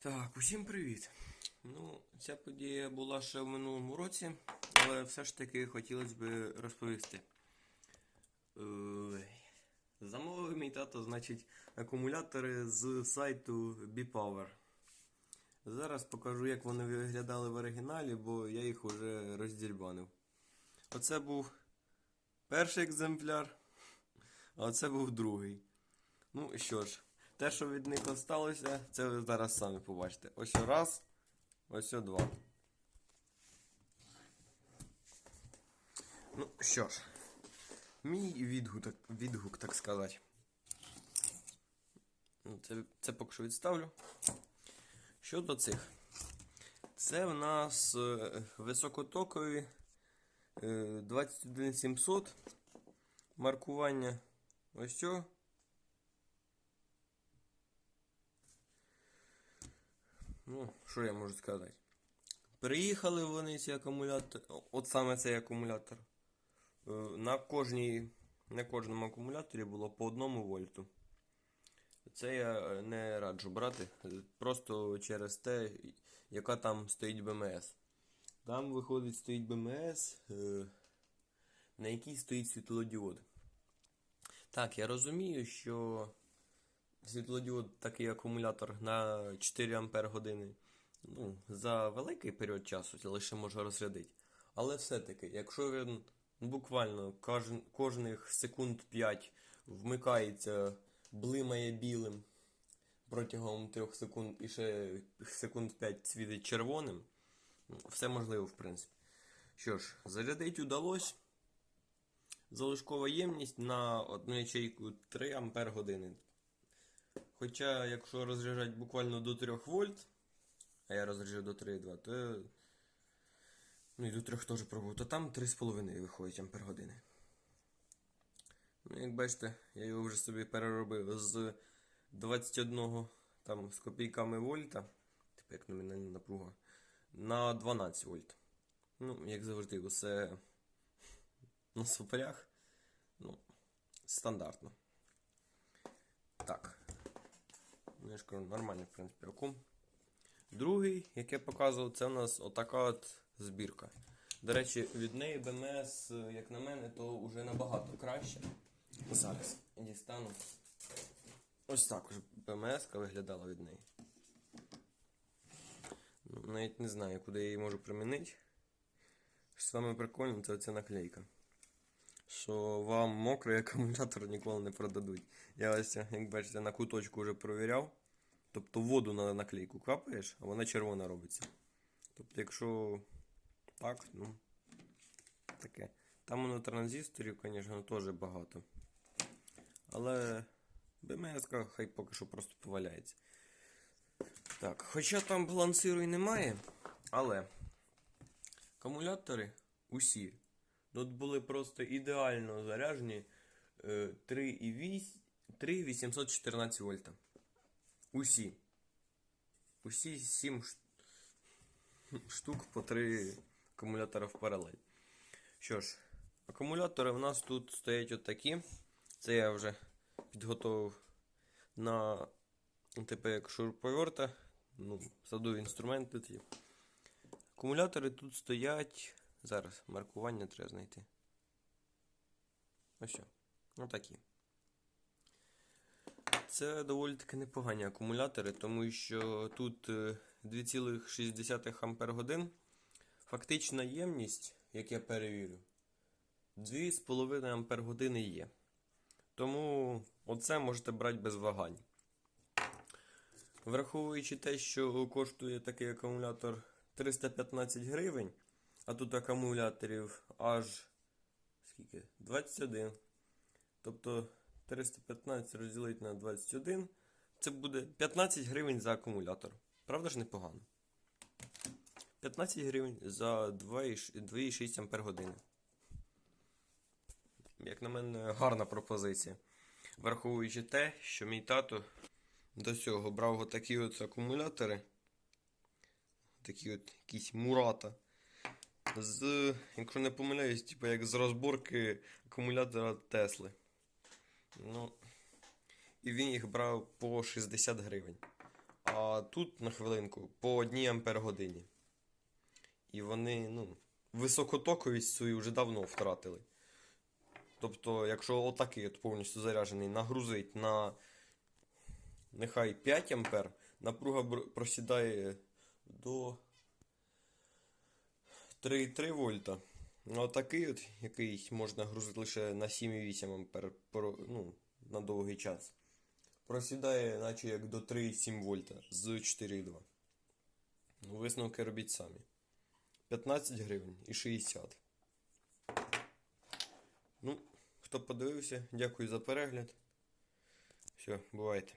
Так, усім привіт. Ну, ця подія була ще в минулому році, але все ж таки хотілося б розповісти. Замовив мій тато, значить, акумулятори з сайту BePower. Зараз покажу, як вони виглядали в оригіналі, бо я їх уже роздільбанив. Оце був перший екземпляр, а оце був другий. Ну що ж, те, що від них осталося, це ви зараз самі побачите. Ось раз, ось два. Ну що ж, мій відгук, відгук, так сказати. Ну, Це, це поки що відставлю. Щодо цих. Це в нас е, високотокові е, 21700 маркування. Ось цього. Ну, що я можу сказати? Приїхали вони ці акумулятори, от саме цей акумулятор. Е, На кожній, на кожному акумуляторі було по одному вольту. Це я е, не раджу брати, е, просто через те, яка там стоїть БМС. Там виходить стоїть БМС, на якій стоїть світлодіод. Так, я розумію, що світлодіод такий акумулятор на 4 Ампер години. Ну, за великий період часу лише може розрядити. Але все-таки, якщо він буквально кожен, кожних секунд 5 вмикається, блимає білим протягом 3 секунд і ще секунд 5 світить червоним, ну, все можливо, в принципі. Що ж, зарядить удалось. Залишкова ємність на одну ячейку 3 Ампер години. Хоча, якщо розряджати буквально до 3 вольт, а я розряджаю до 3,2, то. Ну і до 3 теж пробував, то там 3,5 виходить ампер години. Ну, як бачите, я його вже собі переробив з 21 там, з копійками вольта, типу як номінальна напруга, на 12 вольт. Ну, як завжди, усе на супорях. Ну, стандартно. Так. Я ж кажу, нормальний, в принципі, акум. Другий, як я показував, це у нас отака от збірка. До речі, від неї БМС, як на мене, то вже набагато краще. Зараз дістану. Ось так уже БМС виглядала від неї. Ну, навіть не знаю, куди я її можу примінити. Що Саме прикольне це оця наклейка. Що вам мокрий акумулятор ніколи не продадуть. Я ось, як бачите, на куточку вже провіряв. Тобто воду на наклейку капаєш, а вона червона робиться. Тобто, якщо так, ну таке. Там воно транзисторів, звісно, теж багато. Але БМС хай поки що просто поваляється. Так, хоча там балансиру і немає, але акумулятори усі тут були просто ідеально заряджені е, 3,8 3,814 вольта. Усі. Усі 7 штук по 3 акумулятора в паралель. Що ж, акумулятори в нас тут стоять отакі. Це я вже підготував на типу як шуруповерта. Ну, садові інструменти. Акумулятори тут стоять. Зараз маркування треба знайти. Ось. Отакі. Це доволі таки непогані акумулятори, тому що тут е, 2,6 Ампер годин. Фактична ємність, як я перевірю, 2,5 Ампер години є. Тому оце можете брати без вагань. Враховуючи те, що коштує такий акумулятор 315 гривень, а тут акумуляторів аж скільки? 21. Тобто 315 розділити на 21. Це буде 15 гривень за акумулятор. Правда ж непогано? 15 гривень за 2,6 Ампер години. Як на мене, гарна пропозиція. Враховуючи те, що мій тато до цього брав отакі от акумулятори. Такі от якісь мурата. З, якщо не помиляюсь, типу як з розборки акумулятора Тесли. Ну, і він їх брав по 60 гривень. А тут на хвилинку по 1 ампер годині. І вони, ну, високотоковість свою вже давно втратили. Тобто, якщо отакий от повністю заряджений нагрузить на нехай 5 ампер, напруга просідає до 3,3 вольта. Ну, а такий от, який можна грузити лише на 7,8 ампер ну, на довгий час. Просідає, наче як до 3,7 вольта з 4,2. Ну, висновки робіть самі. 15 гривень і 60. Ну, хто подивився, дякую за перегляд. Все, бувайте.